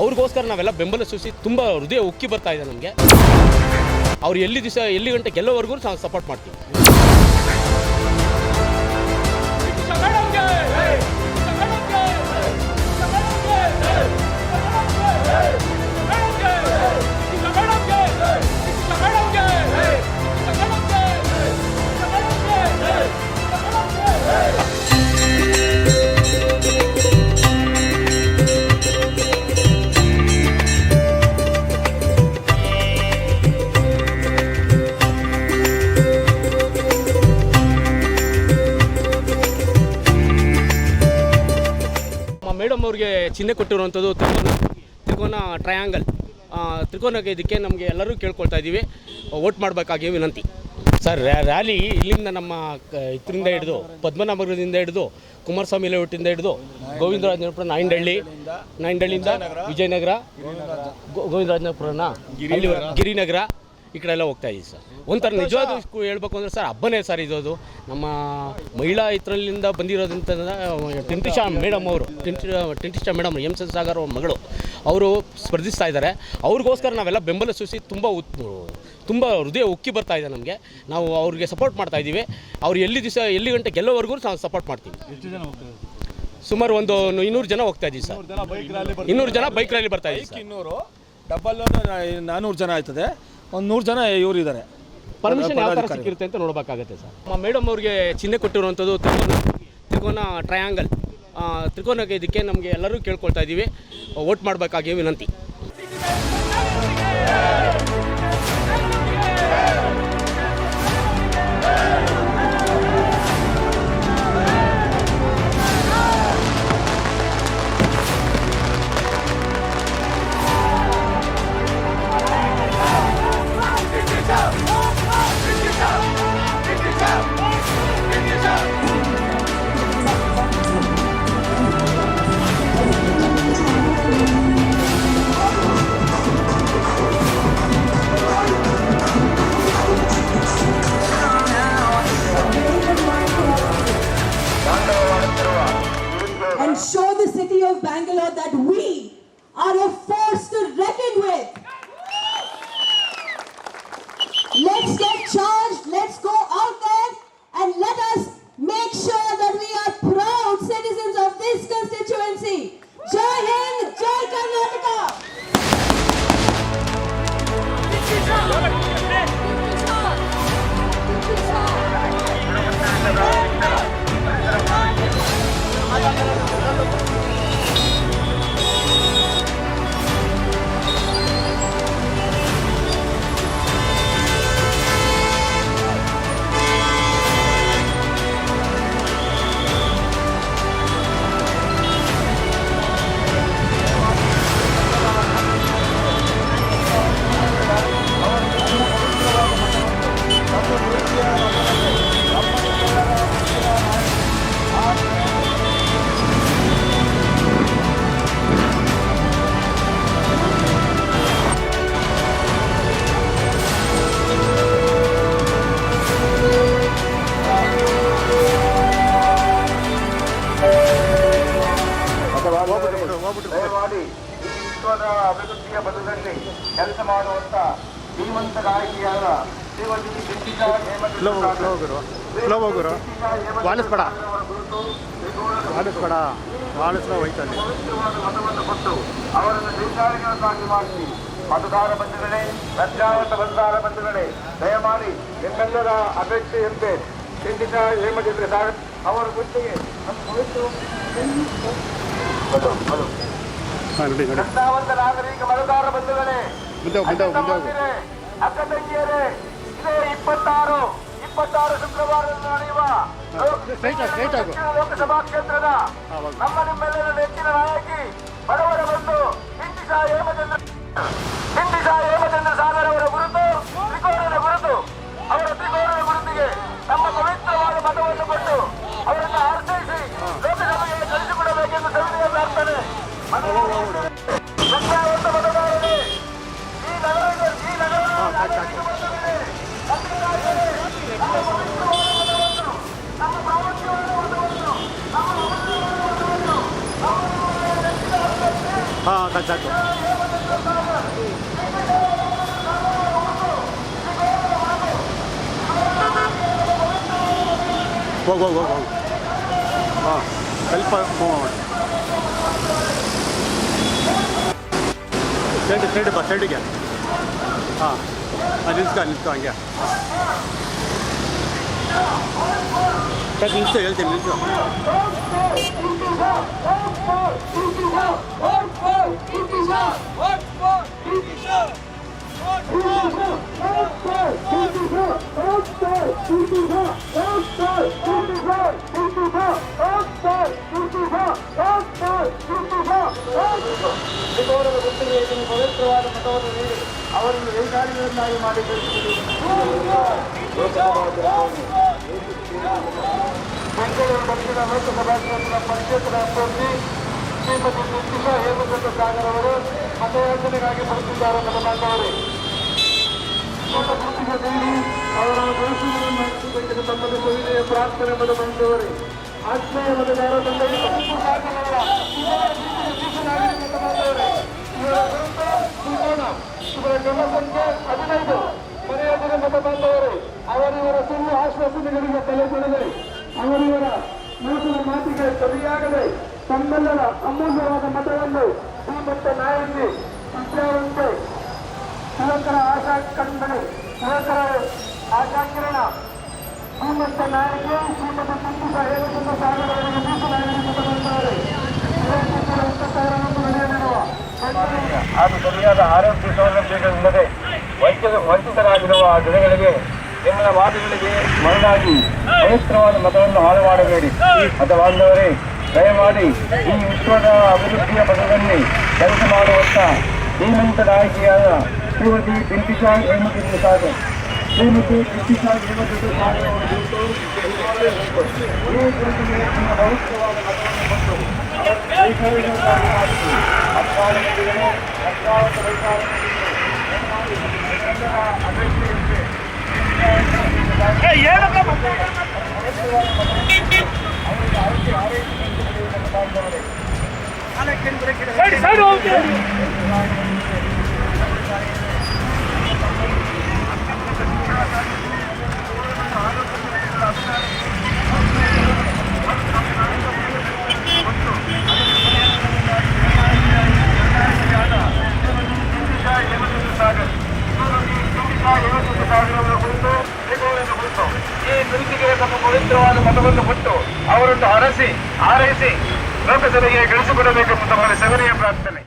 ಅವ್ರಿಗೋಸ್ಕರ ನಾವೆಲ್ಲ ಬೆಂಬಲ ಸೂಸಿ ತುಂಬ ಹೃದಯ ಉಕ್ಕಿ ಬರ್ತಾ ಇದೆ ನಮಗೆ. ಅವ್ರು ಎಲ್ಲಿ ದಿವಸ ಎಲ್ಲಿ ಗಂಟೆ ಗೆಲ್ಲೋವರೆಗೂ ಸಪೋರ್ಟ್ ಮಾಡ್ತೀವಿ. ಚಿಹ್ನೆ ಕೊಟ್ಟಿರುವಂಥದ್ದು ತ್ರಿಕೋನ ತ್ರಿಕೋನ ಟ್ರಯಾಂಗಲ್ ತ್ರಿಕೋನಕ್ಕೆ ಇದಕ್ಕೆ ನಮಗೆ ಎಲ್ಲರೂ ಕೇಳ್ಕೊಳ್ತಾ ಇದ್ದೀವಿ. ವೋಟ್ ಮಾಡಬೇಕಾಗಿ ವಿನಂತಿ. ಸರ್ ರ್ಯಾ- ರ್ಯಾಲಿ ಇಲ್ಲಿಂದ ನಮ್ಮ ಕ- ಇದರಿಂದ ಹಿಡಿದು ಪದ್ಮನಾಭನಗರದಿಂದ ಹಿಡಿದು ಕುಮಾರಸ್ವಾಮಿ ಲೇಔಟಿಂದ ಹಿಡಿದು ಗೋವಿಂದರಾಜನಪುರ ನಾಯಂಡಹಳ್ಳಿ ನಾಯಂಡಹಳ್ಳಿಯಿಂದ ವಿಜಯನಗರ. ಗೋ- ಗೋವಿಂದರಾಜನಪುರನ ಗಿರಿನಗರ ಈ ಕಡೆ ಎಲ್ಲ ಹೋಗ್ತಾ ಇದ್ದೀವಿ ಸರ್. ಒಂಥರ ನಿಜವಾದ ಹೇಳ್ಬೇಕು ಅಂದರೆ ಸರ್ ಹಬ್ಬನೇ ಸರ್ ಇದೋದು ನಮ್ಮ ಮಹಿಳಾ ಇದರಲ್ಲಿಂದ ಬಂದಿರೋದಂತ ಟಿಂಟಿಶಾ ಮೇಡಮ್ ಅವರು ಟಿಂಟಿ ಟಿಂಟಿಶಾ ಮೇಡಮ್ ಎಂ ಎಸ್ ಸಾಗರ್ ಅವ್ರ ಮಗಳು ಅವರು ಸ್ಪರ್ಧಿಸ್ತಾ ಇದ್ದಾರೆ ಅವ್ರಿಗೋಸ್ಕರ ನಾವೆಲ್ಲ ಬೆಂಬಲ ಸೂಸಿ ತುಂಬ ಉತ್ ತುಂಬ ಹೃದಯ ಉಕ್ಕಿ ಬರ್ತಾ ಇದೆ ನಮಗೆ. ನಾವು ಅವ್ರಿಗೆ ಸಪೋರ್ಟ್ ಮಾಡ್ತಾ ಇದ್ದೀವಿ ಅವ್ರು ಎಲ್ಲಿ ದಿವಸ ಎಲ್ಲಿ ಗಂಟೆ ಗೆಲ್ಲೋವರೆಗೂ ನಾವು ಸಪೋರ್ಟ್ ಮಾಡ್ತೀವಿ. ಸುಮಾರು ಒಂದು ಇನ್ನೂರು ಜನ ಹೋಗ್ತಾ ಇದ್ದೀವಿ ಸರ್. ಇನ್ನೂರು ಜನ ಬೈಕ್ ರ್ಯಾಲಿ ಬರ್ತಾ ಇದ್ದೀವಿ ಇನ್ನೂರು. ಡಬಲ್ ನಾನ್ನೂರು ಜನ ಆಯ್ತದೆ. ಒಂದು ನೂರು ಜನ ಇವರು ಇದ್ದಾರೆ ಪರ್ಮಿಷನ್ ಯಾವ ಥರ ಸಿಕ್ಕಿರುತ್ತೆ ಅಂತ ನೋಡಬೇಕಾಗತ್ತೆ ಸರ್? ನಮ್ಮ ಮೇಡಮ್ ಅವ್ರಿಗೆ ಚಿಹ್ನೆ ಕೊಟ್ಟಿರುವಂಥದ್ದು ತ್ರಿಕೋನ ತ್ರಿಕೋನ ಟ್ರಯಾಂಗಲ್ ತ್ರಿಕೋನಕ್ಕೆ ಇದಕ್ಕೆ ನಮಗೆ ಎಲ್ಲರೂ ಕೇಳ್ಕೊಳ್ತಾ ಇದ್ದೀವಿ. ವೋಟ್ ಮಾಡಬೇಕಾಗಿ ವಿನಂತಿ. ವಿಶ್ವದ ಅಭಿವೃದ್ಧಿಯ ಬದಲಲ್ಲಿ ಕೆಲಸ ಮಾಡುವಂತ ಶ್ರೀಮಂತ ಗಾಯಕಿಯಾದ ಶ್ರೀಮತಿ ವಾಲಿಸ್ಬೇಡ. ವಾಲಿಸ್ಬೇಡ. ಮತವನ್ನು ಕೊಟ್ಟು ಅವರನ್ನು ಮಾಡಿಸಿ ಮತದಾರ ಬಂಧುಗಳೇ ಪ್ರಜಾವತ ಮತದಾರ ಬಂಧುಗಳೇ ದಯಮಾಡಿ ನಿಮ್ಮೆಲ್ಲರ ಅಪೇಕ್ಷೆಯಂತೆ ಚಿಂತಿತ ಹೇಮಚಂದ್ರ ಸಾಹೇಬ್ ಅವರ ಗುತ್ತಿಗೆ ನಮ್ಮ ಪವಿತ್ರ ಹಲೋ ಹಲೋ. ಹಾಂ ನೋಡಿ ನೋಡಿ ನಾಗರಿಕ ಮತದಾರ ಬಂಧುಗಳೇ ಅಕ್ಕ ತಂಗಿಯರೇ ಇದೇ ಇಪ್ಪತ್ತಾರು. ಇಪ್ಪತ್ತಾರು ಶುಕ್ರವಾರದಂದು ನಡೆಯುವ ಲೋಕಸಭಾ ಕ್ಷೇತ್ರದ ನಮ್ಮ ನಿಮ್ಮೆಲ್ಲರ ನೆಚ್ಚಿನ ನಾಯಕಿ ಬಡವರ ಬಂಧು ಹಿಂದಿಸಾ ಹೇಮಚಂದ್ರ ಹಿಂದಿಸಾ ಹೇಮಚಂದ್ರ ಸಾಗರ್ ಅವರ ಪ್ರಾಮುಖ್ಯವಾದ ಮತವನ್ನು, ನಮ್ಮ ಪವಿತ್ರವಾದ ಮತವನ್ನು, ನಮ್ಮ ನೆಚ್ಚಿನ ಅಭ್ಯರ್ಥಿ ಹಾಂ ಸಾಕು ಸಾಕು ಹೋಗು ಹೋಗು ಹೋಗು ಹೋಗು ಹಾಂ ಸ್ವಲ್ಪ ಮೂವ್ ಮಾಡಿ ಸೈಡ್ ಸೈಡ್ ಬಾ ಸೈಡಿಗೆ 자, 김수 열 대면 서. ¡Gracias! ಅವರನ್ನು ವೇಷಾಲಿಗಳನ್ನಾಗಿ ಮಾಡಿ ಬೆಂಗಳೂರು ಪಕ್ಷದ ಲೋಕಸಭಾ ಕ್ಷೇತ್ರದ ಪಕ್ಷೇತರ ಅಭ್ಯರ್ಥಿ ಶ್ರೀಮತಿ ನಿರ್ದಿಶಾ ಹೇಮಚಂದ್ರ ಸಾಗರ್ ಅವರು ಮತಯಾಚನೆಗಾಗಿ ಬರುತ್ತಿದ್ದಾರೆ ಅವರ ಗುರುತಿಗೆ ನೀಡಿ, ಅವರ ಭವಿಷ್ಯವನ್ನು ನಡೆಸಬೇಕೆಂದು ತಮ್ಮಲ್ಲಿ ಸವಿನಯ ಪ್ರಾರ್ಥನೆ ಮತ ಬಂದವರೇ ಆತ್ಮೀಯ ಮತದಾರ ತಂಡಕ್ಕೆ ತಪ್ಪು ಸಾಧ್ಯವಿಲ್ಲ ಇವರ ಶಿಕ್ಷಣಾಗಲಿ ಮತ ಬಂದವರೇ ಇವರ ವಿರುದ್ಧ ತ್ರಿಕೋನ ಇವರ ಜನಸಂಖ್ಯೆ ಹದಿನೈದು ಮನೆಯೊಂದಿಗೆ ಮತ ಬಂದವರೇ ಅವರಿವರ ಸುಳ್ಳು ಆಶ್ವಾಸನೆಗಳಿಗೆ ತಲೆ ಕೊಡದೆ, ಅವರಿವರ ಮನಸ್ಸಿನ ಮಾತಿಗೆ ಸರಿಯಾಗದೆ, ತಮ್ಮೆಲ್ಲರ ಅಮೂಲ್ಯವಾದ ಮತವನ್ನು ಶ್ರೀಮಂತ ನಾಯಕಿ ವಿದ್ಯಾವಂತೆ ಯುವಕರ ಆಶಾ ಕಂಡನೆ ಯುವಕರ ಆಶಾಕಿರಣ ಶ್ರೀಮಂತ ನಾಯಕಿ ಶ್ರೀಮಂತ ಕುಂಕುಸ ಹೇಳುತ್ತಿದ್ದ ಸಾಗರವರಿಗೆ ಮೀಸಲಾಗಿ ಮತ ಬಂದವರೇ ಅದು ಸರಿಯಾದ ಆರೋಗ್ಯ ಸೌಲಭ್ಯಗಳಿಲ್ಲದೆ ವೈದ್ಯ ವಂಚಿತರಾಗಿರುವ ಆ ಜನಗಳಿಗೆ ನಿಮ್ಮನ ವಾದಗಳಿಗೆ ಮರಳಾಗಿ ಪವಿತ್ರವಾದ ಮತವನ್ನು ಹಾಳು ಮಾಡಬೇಡಿ ಬಾಂಧವರೇ ದಯಮಾಡಿ ಈ ವಿಶ್ವದ ಅಭಿವೃದ್ಧಿಯ ಪದದಲ್ಲಿ ಕೆಲಸ ಮಾಡುವಂತ ಶ್ರೀಮಂತ ನಾಯಕಿಯಾದ ಶ್ರೀಮತಿ ಬಿಂಬಿಸಾ ಹೇಮಚಂದ್ರ ಸಾಗರ್ ಶ್ರೀಮತಿ ಬಿಂಬಿಸಾ ಹೇಮಚಂದ್ರ ಸಾಗರ್ ನಿಮ್ಮ ಪವಿತ್ರವಾದ ಮತವನ್ನು ದಯಮಾಡಿ ಎಲ್ಲರ ಅಪೇಕ್ಷೆಯಂತೆ ಅವರಿಗೆ ಆರೋಗ್ಯ ಆರೈಕೆ ಬಾಂಧವರೇ ಈ ಗುರುತಿಗೆ ತಮ್ಮ ಪವಿತ್ರವಾದ ಮತವನ್ನು ಕೊಟ್ಟು ಅವರನ್ನು ಹರಸಿ ಲೋಕಸಭೆಗೆ ಗಳಿಸಿಕೊಡಬೇಕೆಂಬ ತಮ್ಮಲ್ಲಿ ಸಗಣಿಯ ಪ್ರಾರ್ಥನೆ.